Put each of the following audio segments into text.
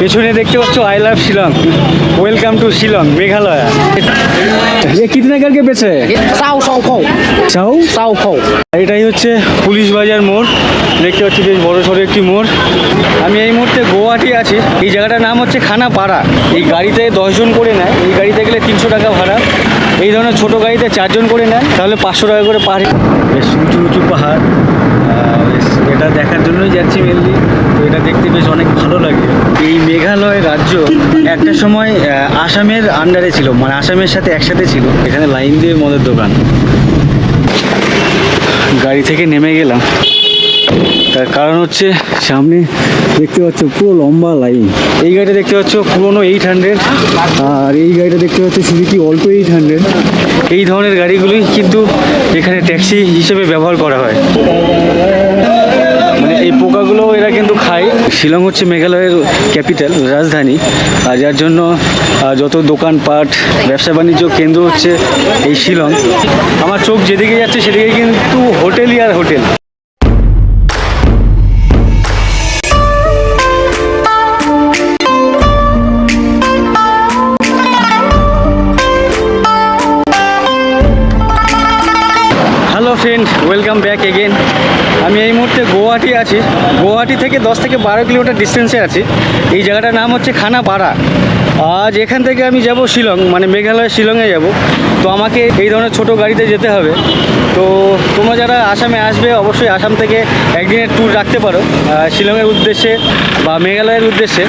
পেছনে দেখতে পাচ্ছ I love Shillong. Welcome to Shillong Meghalaya. এ কিতনে কালকে পেছে খাও খাও এটাই হচ্ছে পুলিশ বাজার মোড়। দেখতে পাচ্ছি বেশ বড় সড়ো একটি মোড়। আমি এই মুহূর্তে গোয়াটি আছি। এই জায়গাটার নাম হচ্ছে খানাপাড়া। এই গাড়িতে দশজন করে নেয়। এই গাড়িতে গেলে তিনশো টাকা ভাড়া। এই ধরনের ছোটো গাড়িতে চারজন করে নেয়। তাহলে পাঁচশো টাকা করে পার বেশ উঁচু উঁচু পাহাড়। এটা দেখার জন্যই যাচ্ছি মেনলি তো এটা দেখতে বেশ অনেক ভালো লাগে। এই মেঘালয় রাজ্য একটা সময় আসামের আন্ডারে ছিল মানে আসামের সাথে একসাথে ছিল। এখানে লাইন দিয়ে মদের দোকান। গাড়ি থেকে নেমে গেলাম। তার কারণ হচ্ছে, সামনে দেখতে পাচ্ছ পুরো লম্বা লাইন। এই গাড়িটা দেখতে পাচ্ছ পুরোনো এইট হান্ড্রেড আর এই গাড়িটা দেখতে পাচ্ছ সুজুকি অল্টো এইট হান্ড্রেড এই ধরনের গাড়িগুলোই কিন্তু এখানে ট্যাক্সি হিসেবে ব্যবহার করা হয়। শিলং হচ্ছে মেঘালয়ের ক্যাপিটাল, রাজধানী। আর যার জন্য যত দোকানপাট, ব্যবসা বাণিজ্য কেন্দ্র হচ্ছে এই শিলং। আমার চোখ যেদিকে যাচ্ছে, সেদিকে কিন্তু হোটেলই আর hotel. Hello friend welcome back again আমি এই মুহূর্তে গুয়াহাটি আছি। গুয়াহাটি থেকে দশ থেকে বারো কিলোমিটার ডিস্টেন্সে আছি। এই জায়গাটার নাম হচ্ছে খানাপাড়া। আজ এখান থেকে আমি যাব শিলং মানে মেঘালয় শিলংয়ে যাব। তো আমাকে এই ধরনের ছোট গাড়িতে যেতে হবে। তো তোমরা যারা আসামে আসবে, অবশ্যই আসাম থেকে একদিনের ট্যুর রাখতে পারো। শিলংয়ের উদ্দেশ্যে বা মেঘালয়ের উদ্দেশ্যে।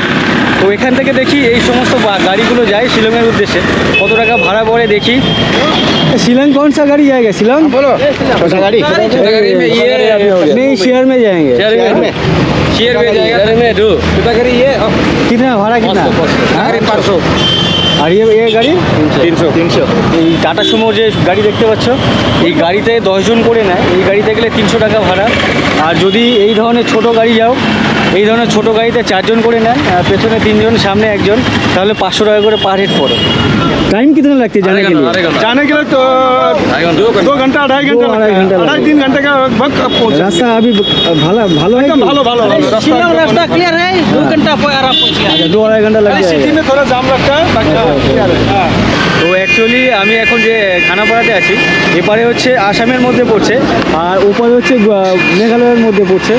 তো এখান থেকে দেখি এই সমস্ত বা- গাড়িগুলো যায় শিলংয়ের উদ্দেশ্যে কত টাকা ভাড়া পড়ে দেখি शिलोंग कौन सा गाड़ी जाएगा शिलोंग बोलो कौन सा गाड़ी गाड़ी में ये नहीं शेयर में जाएंगे शेयर में शेयर में जाएगा शेयर में दो कितना करी ये कितना भाड़ा कितना अरे परसों আর ये ये গাড়ি তিনশো তিনশো এই টাটা সুমো যে গাড়ি দেখতে পাচ্ছ এই গাড়িতে দশজন করে নেয় এই গাড়িতে গেলে তিনশো টাকা ভাড়া আর যদি এই ধরনের ছোট গাড়ি যাও এই ধরনের ছোট গাড়িতে চারজন করে নেন আর পেছনে তিনজন সামনে একজন তাহলে পাঁচশো টাকা করে পার হেড পড়ে টাইম कितना लगते हैं जाने के लिए जाने के लिए तो दो दो घंटा अढ़ाई घंटा दो लगता अढ़ाई है घंटा अढ़ाई लगेगा। तीन घंटे का लगभग अब पहुंच रास्ता अभी भाला भालो है एकदम कि? भालो भालो भालो रास्ता Silang एकदम rasta clear है दो घंटा पर आराम पहुंच अच्छा दो अढ़ाई घंटा लग भालो। सिटी जाएगा में थोड़ा जाम लगता है बाकी हाँ, clear है हाँ। তো অ্যাকচুয়ালি আমি এখন যে খানাপাড়াতে আছি এপারে হচ্ছে আসামের মধ্যে পড়ছে আর ওপারে হচ্ছে গু- মেঘালয়ের মধ্যে পড়ছে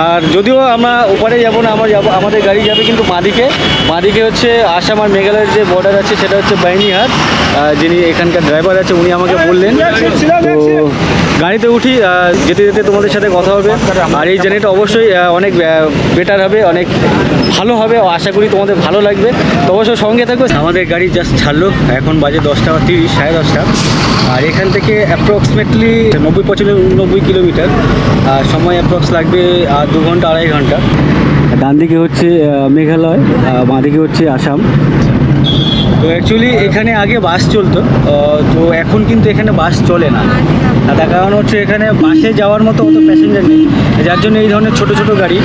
আর যদিও আমরা ওপারে যাব না আমরা যাব আমাদের গাড়ি যাবে কিন্তু মাদিকে মাদিকে হচ্ছে আসাম আর মেঘালয়ের যে বর্ডার আছে সেটা হচ্ছে বাহিনীহাট। আহ, যিনি এখানকার ড্রাইভার আছে উনি আমাকে বললেন তো গাড়িতে উঠি যেতে যেতে তোমাদের সাথে কথা হবে। আর এই জার্নিটা অবশ্যই অনেক বেটার হবে অনেক ভালো হবে আশা করি তোমাদের ভালো লাগবে। তো অবশ্যই সঙ্গে থাকবে। আমাদের গাড়ি জাস্ট ছাড়লো এখন বাজে দশটা বা তিরিশ সাড়ে দশটা। আর এখান থেকে অ্যাপ্রক্সিমেটলি নব্বই পঁচানব্বই কিলোমিটার। আর সময় অ্যাপ্রক্স লাগবে দু ঘণ্টা আড়াই ঘণ্টা। ডান দিকে হচ্ছে মেঘালয় আহ, বাঁ দিকে হচ্ছে আসাম। তো অ্যাকচুয়ালি এখানে আগে বাস চলতো তো এখন কিন্তু এখানে বাস চলে না। আর তার কারণ হচ্ছে এখানে বাসে যাওয়ার মতো অত প্যাসেঞ্জার নেই। যার জন্য এই ধরনের ছোট ছোট গাড়ি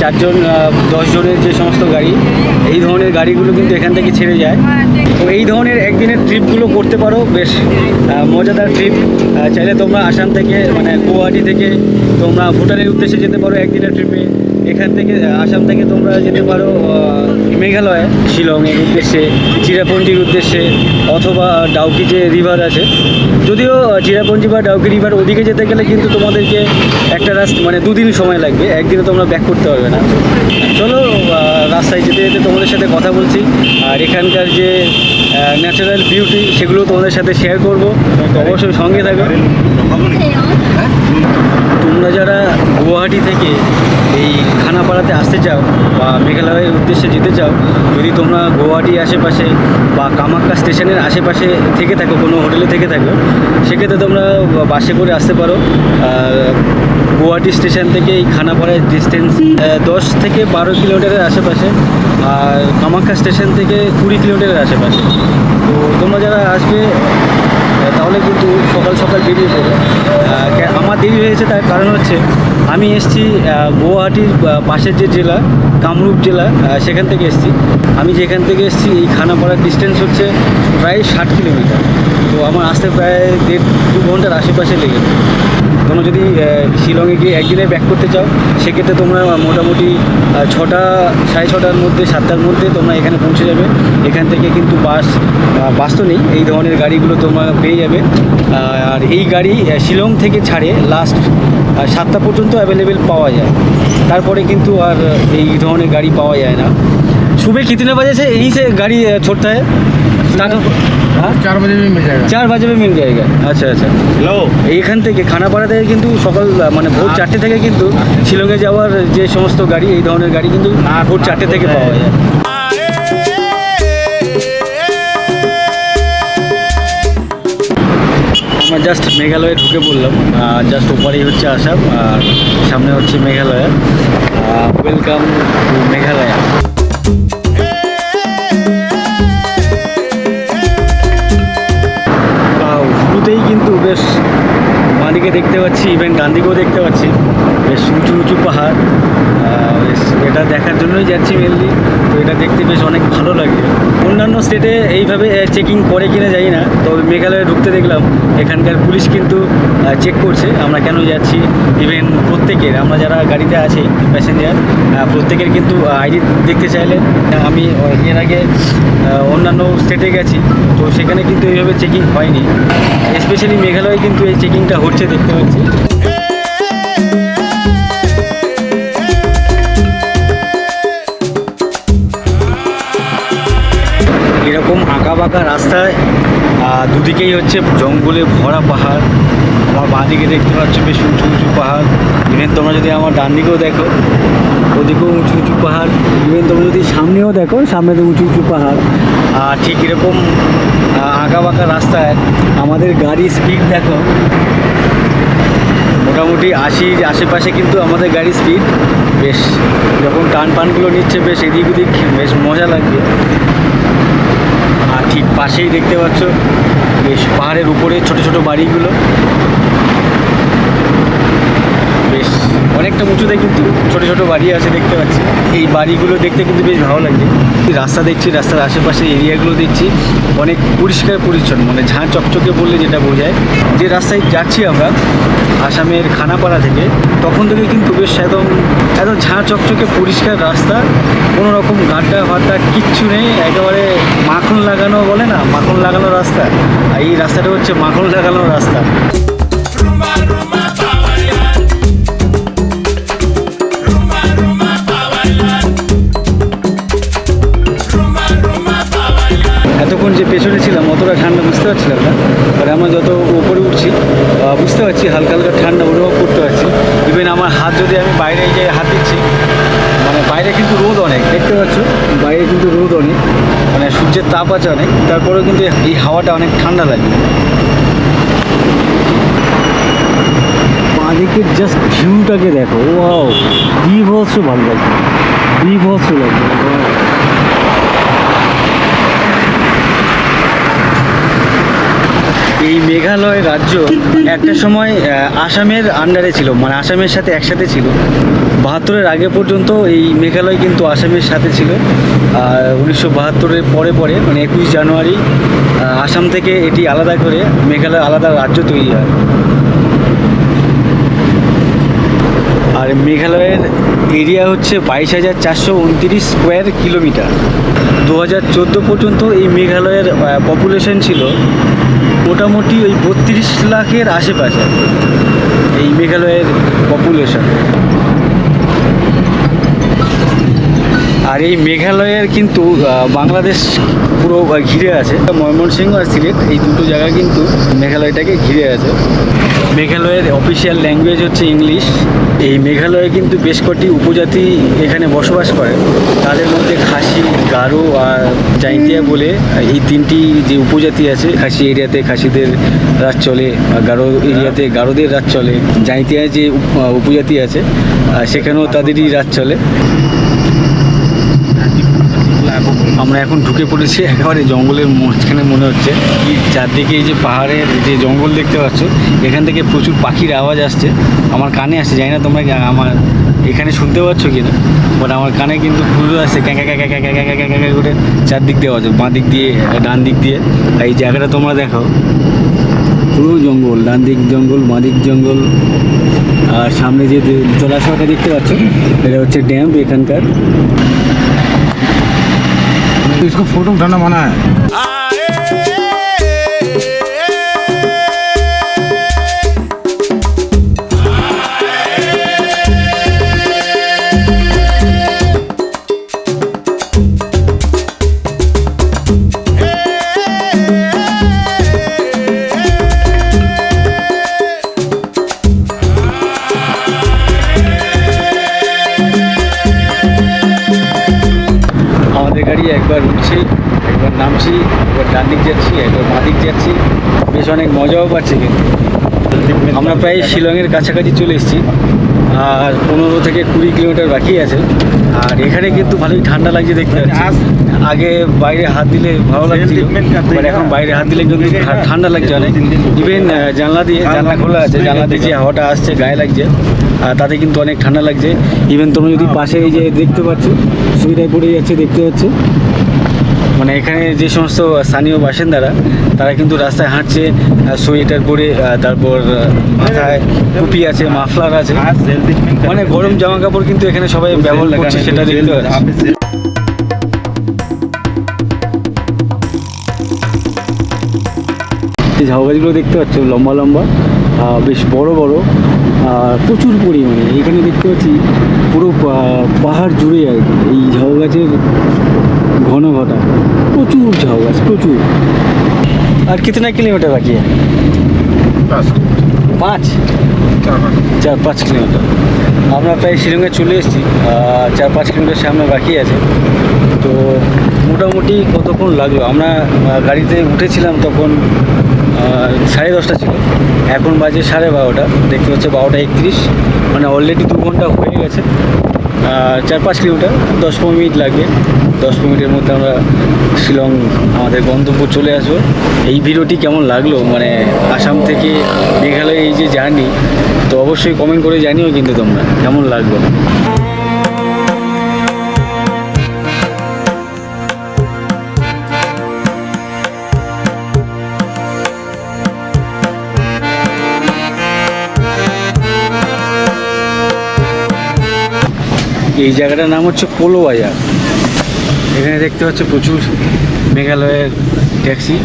চারজন দশজনের যে সমস্ত গাড়ি, এই ধরনের গাড়িগুলো কিন্তু এখান থেকে ছেড়ে যায়। তো এই ধরনের একদিনের ট্রিপগুলো করতে পারো, বেশ মজাদার ট্রিপ চাইলে তোমরা আসাম থেকে মানে গুয়াহাটি থেকে তোমরা ভুটানের উদ্দেশ্যে যেতে পারো একদিনের ট্রিপে এখান থেকে আসাম থেকে তোমরা যেতে পারো মেঘালয়, শিলংয়ের উদ্দেশ্যে চিরাপঞ্জির উদ্দেশ্যে, অথবা ডাউকি যে রিভার আছে। যদিও চিরাপঞ্জি বা ডাউকি রিভার ওদিকে যেতে গেলে কিন্তু তোমাদেরকে একটা রাস্তা মানে দুদিন সময় লাগবে একদিনে তোমরা ব্যাক করতে পারবে না। চলো রাস্তায় যেতে যেতে তোমাদের সাথে কথা বলছি। আর এখানকার যে ন্যাচারাল বিউটি সেগুলো তোমাদের সাথে শেয়ার করব। অবশ্যই সঙ্গে থাকবে তোমরা যারা গুয়াহাটি থেকে এই খানাপাড়াতে আসতে চাও বা মেঘালয়ের উদ্দেশ্যে যেতে চাও, যদি তোমরা গুয়াহাটি আশেপাশে বা কামাক্কা স্টেশনের আশেপাশে থেকে থাকো, কোনো হোটেলে থেকে থাকো, সেক্ষেত্রে তোমরা বাসে করে আসতে পারো। গুয়াহাটি স্টেশন থেকে এই খানাপাড়ার ডিস্টেন্স দশ থেকে বারো কিলোমিটারের আশেপাশে আর কামাখ্যা স্টেশন থেকে কুড়ি কিলোমিটারের আশেপাশে। তো তোমরা যারা আসবে তাহলে কিন্তু সকাল সকাল বেরিয়ে পড়ো। আমার দেরি হয়েছে তার কারণ হচ্ছে আমি এসেছি গুয়াহাটির পাশের যে জেলা, কামরূপ জেলা সেখান থেকে এসেছি। আমি যেখান থেকে এসেছি, এই খানাপাড়ার ডিস্টেন্স হচ্ছে প্রায় ষাট কিলোমিটার। তো আমার আসতে প্রায় দেড় দু ঘণ্টার আশেপাশে লেগেছে তোমরা যদি আহ, শিলংয়ে গিয়ে একদিনে ব্যাক করতে চাও সেক্ষেত্রে তোমরা মোটামুটি আহ, ছটা সাড়ে ছটার মধ্যে সাতটার মধ্যে তোমরা এখানে পৌঁছে যাবে এখান থেকে কিন্তু বাস আহ, বাস তো নেই এই ধরনের গাড়িগুলো তোমরা পেয়ে যাবে আহ, আর এই গাড়ি আহ, শিলং থেকে ছাড়ে লাস্ট সাতটা পর্যন্ত অ্যাভেলেবেল পাওয়া যায় তারপরে কিন্তু আর এই ধরনের গাড়ি পাওয়া যায় না सुबह कितने बजे से यहीं से गाड़ी अ, छोड़ता है स्टार्ट हाँ चार बजे में मिल जाएगा চার বাজে মিল জায়গা আচ্ছা আচ্ছা হ্যালো এইখান থেকে খানাপাড়া থেকে কিন্তু সকাল আহ, মানে ভোর চারটে থেকে কিন্তু শিলংয়ে যাওয়ার যে সমস্ত গাড়ি এই ধরনের গাড়ি কিন্তু ভোর চারটে থেকে পাওয়া যায় আমরা জাস্ট মেঘালয়ে ঢুকে পড়লাম জাস্ট ওপারেই হচ্ছে আসাম আর সামনে হচ্ছে মেঘালয়া ওয়েলকাম টু মেঘালয়া দেখতে পাচ্ছি ইভেন ডান দিকেও দেখতে পাচ্ছি। বেশ উঁচু উঁচু পাহাড়। এটা দেখার জন্যই যাচ্ছি মেনলি তো এটা দেখতে বেশ অনেক ভালো লাগে। অন্যান্য স্টেটে এইভাবে চেকিং করে কিনা জানি না, তবে মেঘালয়ে ঢুকতে দেখলাম, এখানকার পুলিশ কিন্তু চেক করছে, আমরা কেন যাচ্ছি ইভেন প্রত্যেকের, আমরা যারা গাড়িতে আছি প্যাসেঞ্জার প্রত্যেকের কিন্তু আইডি দেখতে চাইলে, আমি এর আগে অন্যান্য স্টেটে গেছি, তো সেখানে কিন্তু এইভাবে চেকিং হয়নি। স্পেশালি মেঘালয়ে কিন্তু এই চেকিংটা হচ্ছে, দেখতে পাচ্ছি। বাঁকা রাস্তায় দুদিকেই হচ্ছে জঙ্গলে ভরা পাহাড়। আমার বাঁ দিকে দেখতে পাচ্ছ বেশ উঁচু উঁচু পাহাড়। ইভেন তোমরা যদি আমার ডান দিকেও দেখো, ওদিকেও উঁচু উঁচু পাহাড়। ইভেন তোমরা যদি সামনেও দেখো, সামনে তো উঁচু উঁচু পাহাড়। আর ঠিক এরকম আঁকা বাঁকা রাস্তায় আমাদের গাড়ি স্পিড দেখো, মোটামুটি আশির আশেপাশে কিন্তু আমাদের গাড়ির স্পিড বেশ। যখন টান পানগুলো নিচ্ছে, বেশ এদিক ওদিক, বেশ মজা লাগবে। ঠিক পাশেই দেখতে পাচ্ছ বেশ পাহাড়ের উপরে ছোট ছোট বাড়িগুলো বেশ অনেকটা উঁচুতে কিন্তু ছোট ছোট বাড়ি আছে দেখতে পাচ্ছি। এই বাড়িগুলো দেখতে কিন্তু বেশ ভালো লাগছে। রাস্তা দেখছি, রাস্তার আশেপাশে এরিয়াগুলো দেখছি, অনেক পরিষ্কার পরিচ্ছন্ন মানে ঝাঁ চকচকে বললে যেটা বোঝায়। যে রাস্তায় যাচ্ছি আমরা, আসামের খানাপাড়া থেকে, তখন থেকে কিন্তু বেশ একদম একদম ঝাঁ চকচকে পরিষ্কার রাস্তা। কোনো রকম গাড্ডা ফাড্ডা কিচ্ছু নেই, একেবারে মাখন লাগানো বলে না, মাখন লাগানো রাস্তা। আর এই রাস্তাটা হচ্ছে মাখন লাগানো রাস্তা। যে পেছনে ছিলাম, অতটা ঠান্ডা বুঝতে পারছিলাম না। আর আমরা যত উপরে উঠছি বুঝতে পারছি হালকা হালকা ঠান্ডা অনুভব করতে পারছি। ইভেন আমার হাত যদি আমি বাইরে যে হাত দিচ্ছি মানে বাইরে কিন্তু রোদ অনেক, দেখতে পাচ্ছ? বাইরে কিন্তু রোদ অনেক মানে সূর্যের তাপ আছে অনেক, তারপরেও কিন্তু এই হাওয়াটা অনেক ঠান্ডা লাগে। বাঁদিকের জাস্ট ভিউটাকে দেখো ওয়াও বিভৎস ভালো লাগছে, বিভৎস লাগছে এই মেঘালয় রাজ্য একটা সময় আসামের আন্ডারে ছিল মানে আসামের সাথে একসাথে ছিল। বাহাত্তরের আগে পর্যন্ত এই মেঘালয় কিন্তু আসামের সাথে ছিল। আর উনিশশো বাহাত্তরের পরে পরে মানে একুশ জানুয়ারি আসাম থেকে এটি আলাদা করে মেঘালয় আলাদা রাজ্য তৈরি হয়। আর মেঘালয়ের এরিয়া হচ্ছে বাইশ হাজার চারশো উনতিরিশ স্কোয়ার কিলোমিটার দু হাজার চোদ্দ পর্যন্ত এই মেঘালয়ের পপুলেশন ছিল মোটামুটি ওই বত্রিশ লাখের আশেপাশে এই মেঘালয়ের পপুলেশন আর এই মেঘালয়ের কিন্তু বাংলাদেশ পুরো ঘিরে আছে। ময়মনসিংহ আর সিলেট এই দুটো জায়গা কিন্তু মেঘালয়টাকে ঘিরে আছে। মেঘালয়ের অফিসিয়াল ল্যাঙ্গুয়েজ হচ্ছে ইংলিশ। এই মেঘালয়ে কিন্তু বেশ কটি উপজাতি এখানে বসবাস করে। তাদের মধ্যে খাসি গারো আর জাইন্তিয়া বলে এই তিনটি যে উপজাতি আছে খাসি এরিয়াতে খাসিদের রাজ চলে আর গারো এরিয়াতে গারোদের রাজ চলে জাইন্তিয়া যে উপজাতি আছে সেখানেও তাদেরই রাজ চলে। আমরা এখন ঢুকে পড়েছি একেবারে জঙ্গলের মাঝখানে মনে হচ্ছে। চারদিকে এই যে পাহাড়ের যে জঙ্গল দেখতে পাচ্ছ, এখান থেকে প্রচুর পাখির আওয়াজ আসছে। আমার কানে আসছে, জানি না তোমরা আমার এখানে শুনতে পাচ্ছ কি না বাট আমার কানে কিন্তু পুরো আসছে ক্যাঁকা ক্যাঁকা ক্যাঁকা ক্যাঁকা ক্যাঁকা ক্যাঁকা করে চারদিক দিয়ে আওয়াজ বাঁ দিক দিয়ে, ডান দিক দিয়ে। এই জায়গাটা তোমরা দেখো, পুরো জঙ্গল, ডান দিক জঙ্গল, বাঁ দিক জঙ্গল। আর সামনে যে জলাশয়টা দেখতে পাচ্ছ, এটা হচ্ছে ড্যাম এখানকার। इसको फ़ोटो उठाना मना है। মজাও পাচ্ছি কিন্তু। আমরা প্রায় শিলংয়ের কাছাকাছি চলে এসেছি আর পনেরো থেকে কুড়ি কিলোমিটার বাকি আছে। আর এখানে কিন্তু ভালোই ঠান্ডা লাগছে দেখতে পাচ্ছি। আগে বাইরে হাত দিলে ভালো লাগছিল বাট এখন বাইরে হাত দিলে কিন্তু ঠান্ডা লাগছে অনেক। ইভেন জানলা দিয়ে জানলা খোলা আছে জানলা দিয়ে যে হাওয়াটা আসছে গায়ে লাগছে। আর তাতে কিন্তু অনেক ঠান্ডা লাগছে। ইভেন তোমরা যদি পাশে এই যে দেখতে পাচ্ছ সুবিধায় পড়ে যাচ্ছে দেখতে পাচ্ছ। মানে এখানে যে সমস্ত স্থানীয় বাসিন্দারা তারা কিন্তু রাস্তায় হাঁটছে সোয়েটার পরে তারপর মাথায় টুপি আছে মাফলার আছে। মানে গরম জামা কাপড় কিন্তু এখানে সবাই ব্যবহার করছে সেটা দেখতে পাচ্ছি। এই ঝাউ গাছগুলো দেখতে পাচ্ছ লম্বা লম্বা বেশ বড় বড় আর প্রচুর পরিমাণে। এখানে দেখতে পাচ্ছি পুরো পাহাড় জুড়ে আর কি। এই ঝাউ গাছের ঘন ঘটা প্রচুর ঝাউ গাছ প্রচুর। আর কিতনা কিলোমিটার বাকি है? পাঁচ চার পাঁচ কিলোমিটার আমরা প্রায় শিলংয়ে চলে এসেছি চার পাঁচ কিলোমিটার সামনে বাকি আছে তো মোটামুটি কতক্ষণ লাগল? আমরা গাড়িতে উঠেছিলাম তখন সাড়ে দশটা ছিল। এখন বাজে সাড়ে বারোটা। দেখতে পাচ্ছ বারোটা একত্রিশ। মানে অলরেডি দু ঘণ্টা হয়ে গেছে। চার পাঁচ কিলোমিটার, দশ পনেরো মিনিট লাগবে। দশ মিনিটের মধ্যে আমরা শিলং, আমাদের গন্তব্য চলে আসব। এই ভিডিওটি কেমন লাগল? মানে আসাম থেকে মেঘালয় এই যে জার্নি, তো অবশ্যই কমেন্ট করে জানিও কিন্তু তোমরা। কেমন লাগল? এই জায়গাটার নাম হচ্ছে পোলো বাজার। এখানে দেখতে পাচ্ছ প্রচুর মেঘালয়ের ট্যাক্সি।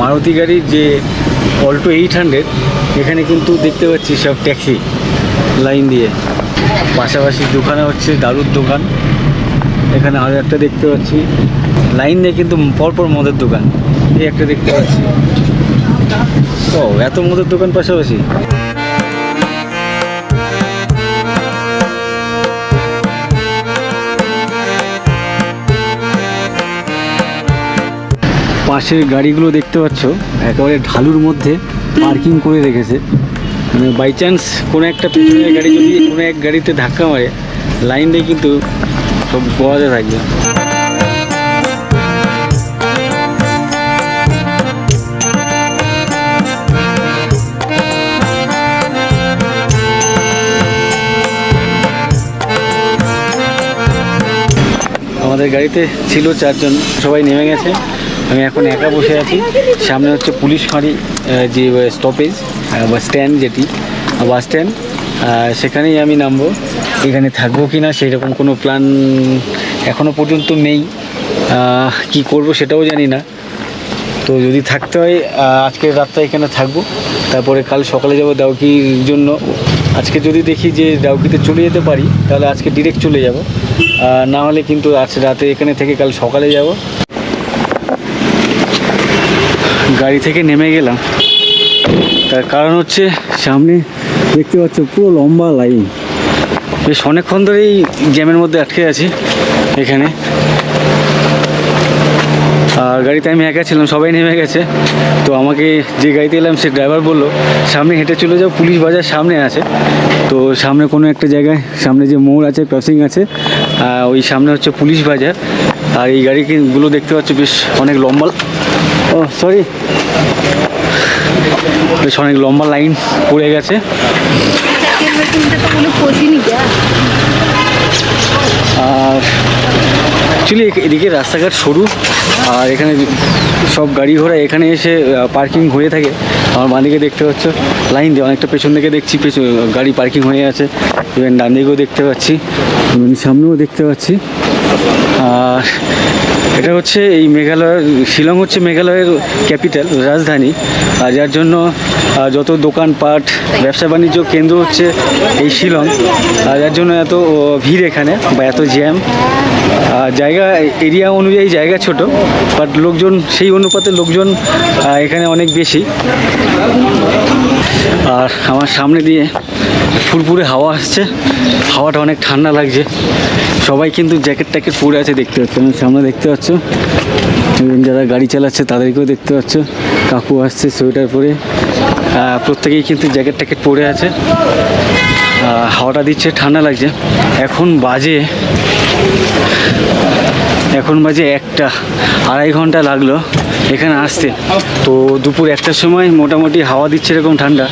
মারুতি গাড়ির যে অল্টো এইট হান্ড্রেড এখানে কিন্তু দেখতে পাচ্ছি সব ট্যাক্সি লাইন দিয়ে। পাশাপাশি দোকানে হচ্ছে দারুর দোকান। এখানে আরও একটা দেখতে পাচ্ছি। লাইন দিয়ে কিন্তু পরপর মদের দোকান। এই একটা দেখতে পাচ্ছি। ও, এত মদের দোকান পাশাপাশি? পাশের গাড়িগুলো দেখতে পাচ্ছ, একেবারে ঢালুর মধ্যে পার্কিং করে রেখেছে। মানে বাই চান্স কোনো একটা পেছনের গাড়ি যদি কোনো এক গাড়িতে ধাক্কা মারে, লাইন দিয়ে কিন্তু সব গড়াতে থাকবে। আমাদের গাড়িতে ছিল চারজন সবাই নেমে গেছে। আমি এখন একা বসে আছি। সামনে হচ্ছে পুলিশ ফাঁড়ি যে স্টপেজ বা স্ট্যান্ড যেটি বাস স্ট্যান্ড সেখানেই আমি নামবো। এখানে থাকব কি না সেই রকম কোনো প্ল্যান এখনও পর্যন্ত নেই। কি করব সেটাও জানি না। তো যদি থাকতে হয় আহ, আজকের রাতটা এখানে থাকব। তারপরে কাল সকালে যাব দাউকির জন্য। আজকে যদি দেখি যে দাউকিতে চলে যেতে পারি তাহলে আজকে ডিরেক্ট চলে যাব। না হলে কিন্তু আজ রাতে এখানে থেকে কাল সকালে যাব। গাড়ি থেকে নেমে গেলাম। তার কারণ হচ্ছে সামনে দেখতে পাচ্ছ পুরো লম্বা লাইন। বেশ অনেকক্ষণ ধরেই জ্যামের মধ্যে আটকে আছি এখানে। আর গাড়িতে আমি একা ছিলাম, সবাই নেমে গেছে। তো আমাকে যে গাড়িতে এলাম, সে ড্রাইভার বলল, সামনে হেঁটে চলে যাও, পুলিশ বাজার সামনে আছে। তো সামনে কোনো একটা জায়গায়, সামনে যে মোড় আছে ক্রসিং আছে ওই সামনে হচ্ছে পুলিশ বাজার। আর এই গাড়িগুলো দেখতে পাচ্ছ বেশ অনেক লম্বা ও সরি বেশ অনেক লম্বা লাইন পড়ে গেছে। আর অ্যাকচুয়ালি এদিকে রাস্তাঘাট সরু, আর এখানে সব গাড়ি ঘোড়া এখানে এসে পার্কিং হয়ে থাকে। আমার বাঁদিকে দেখতে পাচ্ছ লাইন দিয়ে, অনেকটা পেছন দিকে দেখছি গাড়ি পার্কিং হয়ে আছে। ইভেন ডান দিকেও দেখতে পাচ্ছি। ইভেন সামনেও দেখতে পাচ্ছি। আর এটা হচ্ছে এই মেঘালয়ের শিলং হচ্ছে মেঘালয়ের ক্যাপিটাল, রাজধানী। আর যার জন্য যত দোকানপাট, ব্যবসা বাণিজ্য কেন্দ্র হচ্ছে এই শিলং। আর যার জন্য এত ভিড় এখানে বা এত জ্যাম। জায়গা, এরিয়া অনুযায়ী জায়গা ছোট, বাট লোকজন, সেই অনুপাতে লোকজন এখানে অনেক বেশি। আর আমার সামনে দিয়ে ফুরফুরে হাওয়া আসছে। হাওয়াটা অনেক ঠান্ডা লাগছে। সবাই কিন্তু জ্যাকেট ট্যাকেট পরে আছে দেখতে পাচ্ছ। আমার সামনে দেখতে পাচ্ছ। এবং যারা গাড়ি চালাচ্ছে তাদেরকেও দেখতে পাচ্ছ। কাকু আসছে সোয়েটার পরে। প্রত্যেকেই কিন্তু জ্যাকেট ট্যাকেট পরে আছে। হাওয়াটা দিচ্ছে, ঠান্ডা লাগছে। এখন বাজে এখন বাজে একটা আড়াই ঘণ্টা লাগল এখানে আসতে। তো দুপুর একটার সময় মোটামুটি হাওয়া দিচ্ছে এরকম ঠান্ডা।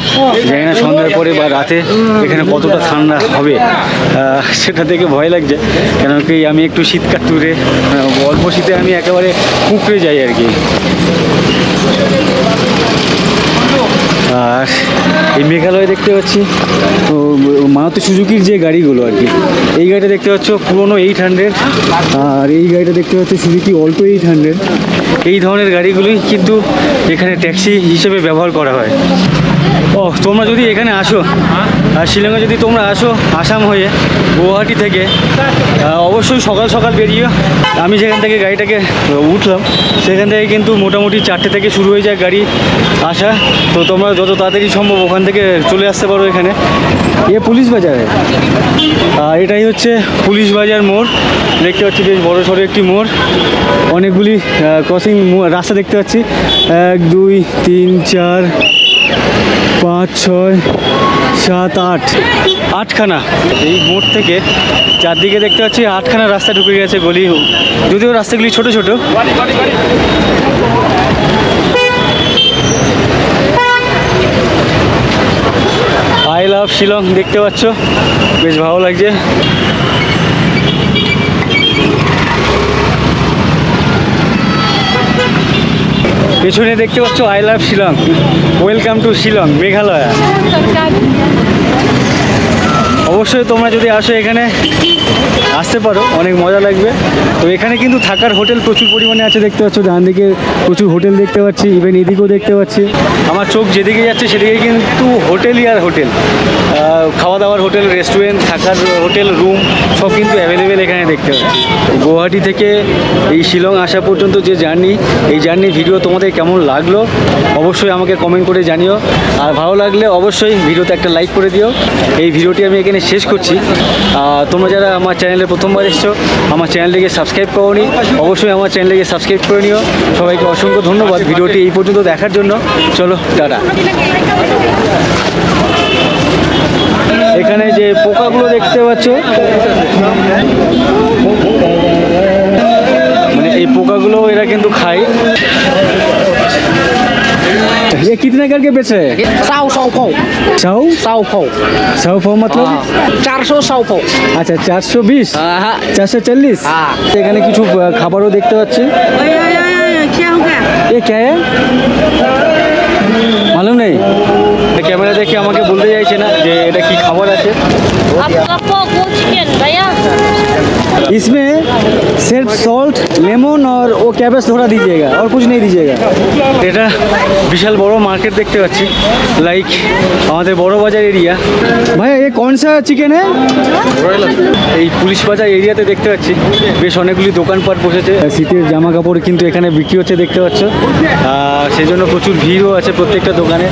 জানি না সন্ধ্যার পরে বা রাতে এখানে কতটা ঠান্ডা হবে সেটা থেকে ভয় লাগছে। কেন কি আমি একটু শীতকাল কাটুরে অল্প শীতে আমি একেবারে কুঁকড়ে যাই আর কি। আর এই মেঘালয় দেখতে পাচ্ছি। মারুতি সুজুকির যে গাড়িগুলো আর কি, এই গাড়িটা দেখতে পাচ্ছ, পুরোনো এইট হান্ড্রেড আর এই গাড়িটা দেখতে পাচ্ছ সুজুকি অল্টো এইট হান্ড্রেড এই ধরনের গাড়িগুলোই কিন্তু এখানে ট্যাক্সি হিসেবে ব্যবহার করা হয়। ও তোমরা যদি এখানে আসো, আর শিলংয়ে যদি তোমরা আসো, আসাম হয়ে, গুয়াহাটি থেকে অবশ্যই সকাল সকাল বেরিয়ে, আমি যেখান থেকে গাড়িটাকে উঠলাম, সেখান থেকে কিন্তু মোটামুটি চারটে থেকে শুরু হয়ে যায় গাড়ি আসা। তো তোমরা যত তাড়াতাড়ি সম্ভব ওখান থেকে চলে আসতে পারো এখানে। এ পুলিশ বাজারে। আর এটাই হচ্ছে পুলিশ বাজার মোড়। দেখতে পাচ্ছি বেশ বড় সড়ো একটি মোড়। অনেকগুলি ক্রসিং রাস্তা দেখতে পাচ্ছি। এক, দুই, তিন, চার, পাঁচ, ছয়, সাত, আট। আটখানা। এই মোড় থেকে চারদিকে দেখতে পাচ্ছি আটখানা রাস্তা ঢুকে গেছে গলি। যদিও রাস্তাগুলি ছোট ছোট। আই লাভ শিলং দেখতে পাচ্ছ? বেশ ভালো লাগছে। পেছনে দেখতে পাচ্ছ I love Shillong. Welcome to Shillong Meghalaya. অবশ্যই তোমরা যদি আসো এখানে আসতে পারো, অনেক মজা লাগবে। তো এখানে কিন্তু থাকার হোটেল প্রচুর পরিমাণে আছে, দেখতে পাচ্ছ, ডান দিকে প্রচুর হোটেল দেখতে পাচ্ছি ইভেন এদিকেও দেখতে পাচ্ছি। আমার চোখ যেদিকে যাচ্ছে, সেদিকে কিন্তু হোটেলই আর হোটেল। খাওয়া দাওয়ার হোটেল রেস্টুরেন্ট থাকার হোটেল রুম সব কিন্তু অ্যাভেলেবেল এখানে দেখতে পাচ্ছি। গুয়াহাটি থেকে এই শিলং আসা পর্যন্ত যে জার্নি, এই জার্নি ভিডিও তোমাদের কেমন লাগল, অবশ্যই আমাকে কমেন্ট করে জানিও। আর ভালো লাগলে অবশ্যই ভিডিওতে একটা লাইক করে দিও। এই ভিডিওটি আমি এখানে শেষ করছি। তোমরা যারা আমার চ্যানেলে প্রথমবার এসছো, আমার চ্যানেলটিকে সাবস্ক্রাইব করোনি, অবশ্যই আমার চ্যানেলটিকে সাবস্ক্রাইব করে নিও। সবাইকে অসংখ্য ধন্যবাদ ভিডিওটি এই পর্যন্ত দেখার জন্য। চলো, টাটা। এখানে যে পোকাগুলো দেখতে পাচ্ছ মানে এই পোকাগুলো এরা কিন্তু খায়। ये कितने करके बेच रहे हैं Sau sau phổ, सौ sau phổ. सौ फो मतलब চার শো sau phổ. আচ্ছা চারশো বিশ হ্যাঁ চারশো চল্লিশ হ্যাঁ। এখানে কিছু আহ, খাবারও দেখতে পাচ্ছি Ôi ôi ôi ôi, क्या हो गया এ কে মালুম নেই ক্যামেরা দেখে আমাকে বলতে চাইছে না যে এটা কি খাবার আছে आपका पोको चिकन भैया इसमें सिर्फ सॉल्ट लेमन और वो कैबेज थोड़ा दीजिएगा और कुछ नहीं दीजिएगा এটা বিশাল বড় মার্কেট দেখতে পাচ্ছি লাইক আমাদের বড় বাজার এরিয়া ভাইয়া এ কোন সা চিকেন হ্যাঁ এই পুলিশ বাজার এরিয়াতে দেখতে পাচ্ছি বেশ অনেকগুলি দোকানপাট বসেছে শীতের জামা কাপড় কিন্তু এখানে বিক্রি হচ্ছে দেখতে পাচ্ছ আর সেই জন্য প্রচুর ভিড়ও আছে প্রত্যেকটা দোকানে